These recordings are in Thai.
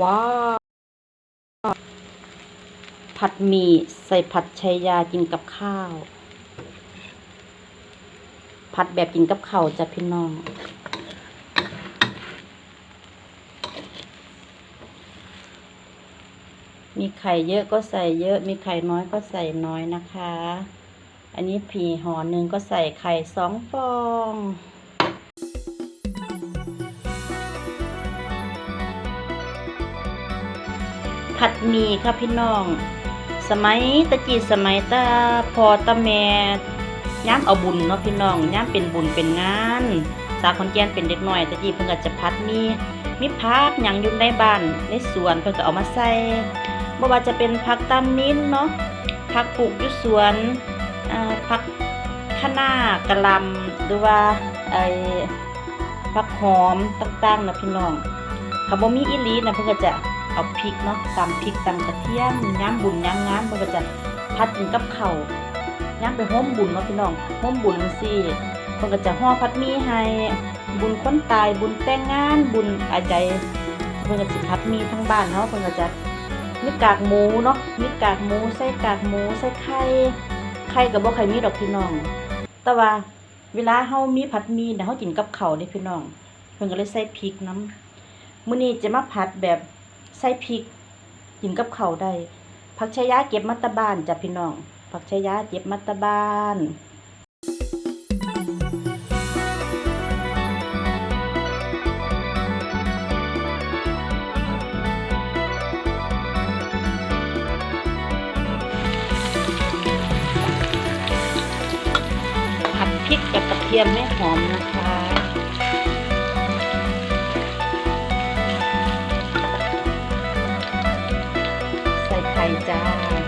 ว้าวผัดหมี่ใส่ผัดชายากินกับข้าว ผัดแบบกินกับข้าวจ้ะพี่น้องมีไข่เยอะก็ใส่เยอะ มีไข่น้อยก็ใส่น้อยนะคะ อันนี้ผีห่อหนึ่งก็ใส่ไข่สองฟอง ผัดหมี่ค่ะพี่น้อง สมัยตะกี้สมัยตาพอตาแม่ย่ามเอาบุญเนาะพี่น้องย่ามเป็นบุญเป็นงาน สาวคนแก่นเป็นเด็กน้อยตะกี้เพิ่นก็จะพัดมีมีผักหยังยู่ในบ้านในสวนเพิ่นก็เอามาใส่บ่ว่าจะเป็นผักตามนิ้นเนาะผักปลูกอยู่สวนอ่าผักคะน้ากะลำหรือว่าไอ้ผักหอมต่างๆนะพี่น้องถ้าบ่มีอีหลีนะเพิ่นก็จะ เอาพริกเนาะตำพริกตำกระเทียมย้ำบุญย้ำงงามมันก็จะพัดกินกับเข้าวย้ำไปห้มบุญเนาะพี่น้องห้มบุญสิมันก็จะห่อพัดมีให้บุญคนตายบุญแต่งงานบุญอะไรเพิ่นก็สิพัดมีทั้งบ้านเนาะเพิ่นก็จะมีกากหมูเนาะมีกากหมูใส่กากหมูใส่ไข่ไข่ก็บ่ใครมีดอกพี่น้อง แต่ว่าเวลาเฮามีผัดมีน่ะเฮากินกับข้าวนี่พี่น้องเพิ่นก็เลยใส่พริกน้ำมื้อนี้จะมาผัดแบบ ใส่พริกกินกับข้าวได้ผักชายาเก็บมาแตบานจ้ะพี่น้องผักชายาเก็บมาแตบานผัดพริกกับกระเทียมไม่หอมนะคะ จ้า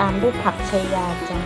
ตามด้วยผักชายาจ้า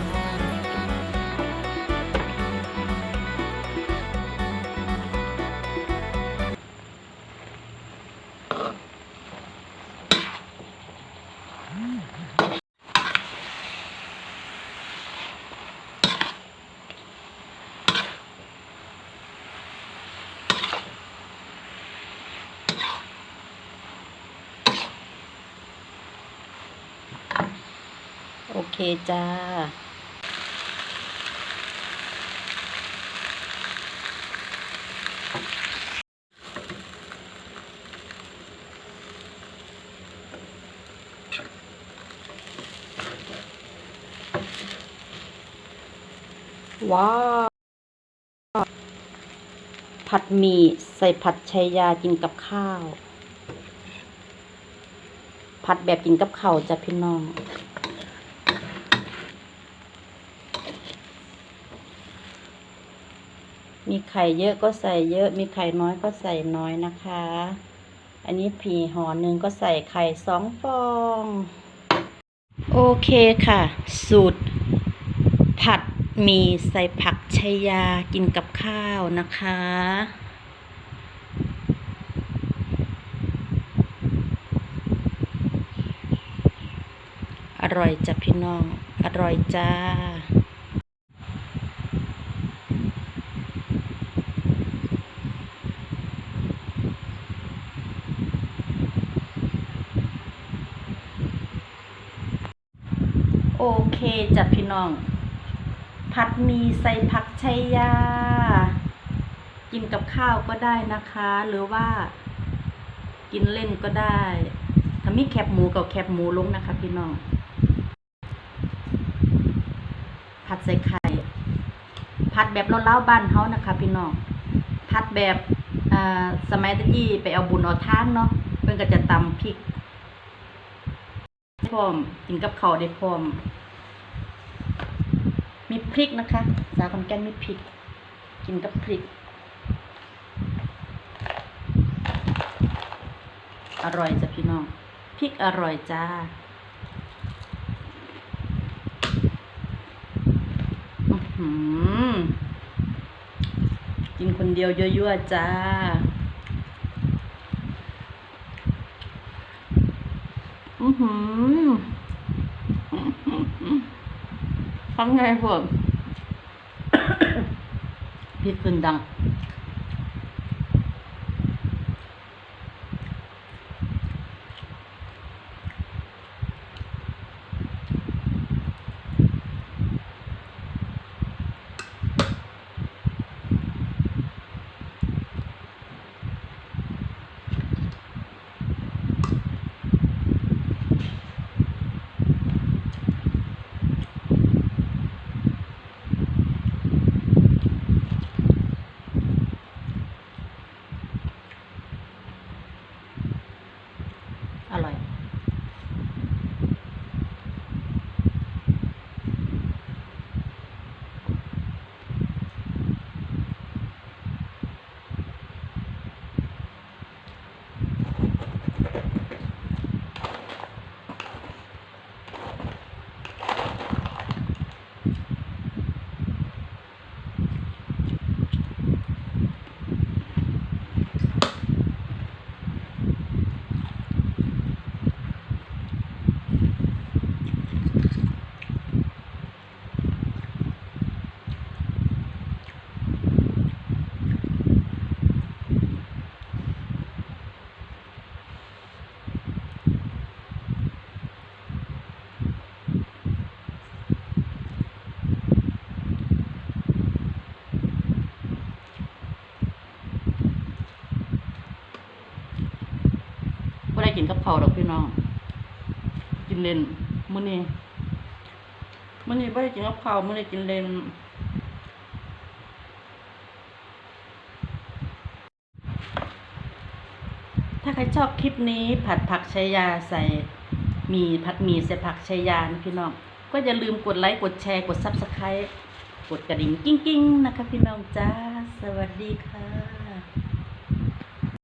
โอเคจ้า ว้าวผัดหมี่ใส่ผัดชายากินกับข้าว ผัดแบบกินกับข้าวจ้ะพี่น้อง มีไข่เยอะก็ใส่เยอะ มีไข่น้อยก็ใส่น้อยนะคะ อันนี้ผีห่อหนึ่งก็ใส่ไข่สองฟอง โอเคค่ะ สูตร ผัดหมี่ใส่ผักชายากินกับข้าวนะคะ อร่อยจ้ะพี่น้อง อร่อยจ้า จ้ะพี่พี่น้อง ผัดมีใส่ผักชัยยา กินกับข้าวก็ได้นะคะ หรือว่า กินเล่นก็ได้ ถ้ามีแคบหมูกับแคบหมูลงนะคะ พี่น้อง ผัดใส่ไข่ ผัดแบบเล่าๆบ้านเฮานะคะ พี่น้อง ผัดแบบอ่าสมัยตะกี้ไปเอาบุญเอาทานเนาะเพิ่นก็จะตำพริกพร้อมกินกับข้าวได้พร้อม มีพริกนะคะ สาวคอนแก่นมีพริก กินกับพริก อร่อยจ้ะพี่น้อง พริกอร่อยจ้าอือหือกินคนเดียวยั่วๆจ้าอือหือ ทำไงพวกพี่ขึ้นดัง กินกับข้าวดอกพี่น้อง กินเล่นมื้อนี้มื้อนี้บ่ได้กินกับข้าวมื้อนี้กินเล่นถ้าใครชอบคลิปนี้ผัดผักชายาใส่หมีผัดหมี่ใส่ผักชายานะพี่น้อง ก็อย่าลืมกดไลค์กดแชร์กด Subscribe กดกระดิ่งกิ้งๆนะคะพี่น้องจ้า สวัสดีค่ะ